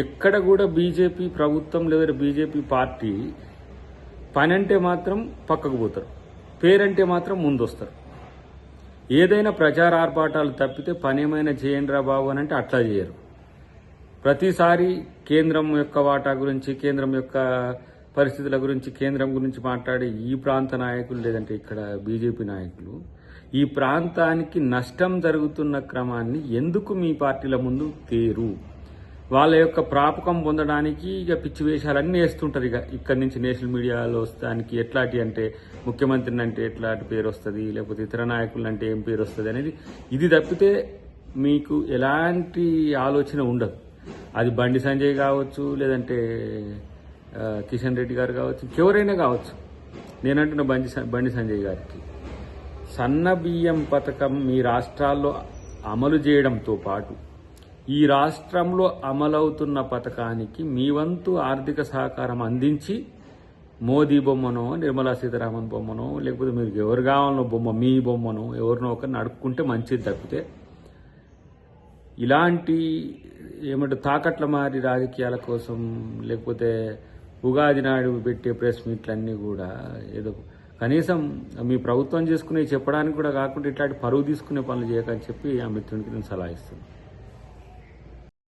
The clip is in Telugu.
ఎక్కడ కూడా బీజేపీ ప్రభుత్వం లేదా బీజేపీ పార్టీ పని అంటే మాత్రం పక్కకు పోతారు. పేరంటే మాత్రం ముందొస్తారు. ఏదైనా ప్రచార ఆర్భాటాలు తప్పితే పనేమైనా చేయండి రా బాబు అని అంటే అట్లా చేయరు. ప్రతిసారి కేంద్రం యొక్క వాటా గురించి కేంద్రం యొక్క పరిస్థితుల గురించి కేంద్రం గురించి మాట్లాడే ఈ ప్రాంత నాయకులు లేదంటే ఇక్కడ బీజేపీ నాయకులు ఈ ప్రాంతానికి నష్టం జరుగుతున్న క్రమాన్ని ఎందుకు మీ పార్టీల ముందు తేరు? వాళ్ళ యొక్క ప్రాపకం పొందడానికి ఇక పిచ్చి వేషాలన్నీ వేస్తుంటారు ఇక. ఇక్కడి నుంచి నేషనల్ మీడియాలో వస్తానికి ఎట్లాంటి అంటే ముఖ్యమంత్రిని అంటే ఎట్లాంటి పేరు వస్తుంది లేకపోతే ఇతర నాయకులు అంటే ఏం పేరు వస్తుంది అనేది ఇది తప్పితే మీకు ఎలాంటి ఆలోచన ఉండదు. అది బండి సంజయ్ కావచ్చు లేదంటే కిషన్ రెడ్డి గారు కావచ్చు ఎవరైనా కావచ్చు. నేనంటున్న బండి బండి సంజయ్ గారికి. సన్న బియ్యం పథకం మీ రాష్ట్రాల్లో అమలు చేయడంతో పాటు ఈ రాష్ట్రంలో అమలవుతున్న పథకానికి మీ వంతు ఆర్థిక సహకారం అందించి మోదీ బొమ్మనో నిర్మలా సీతారామన్ బొమ్మనో లేకపోతే మీరు ఎవరు కావాలనో బొమ్మ మీ బొమ్మనో ఎవరినో ఒకరిని అడుక్కుంటే మంచిది తప్పితే ఇలాంటి ఏమంటే తాకట్ల మారి రాజకీయాల కోసం లేకపోతే ఉగాది నాడు పెట్టే ప్రెస్ మీట్లన్నీ కూడా ఏదో కనీసం మీ ప్రభుత్వం చేసుకునే చెప్పడానికి కూడా కాకుండా ఇట్లాంటి పరువు తీసుకునే పనులు చేయకని చెప్పి ఆ మిత్రునికి నేను సలహా ఇస్తున్నాను.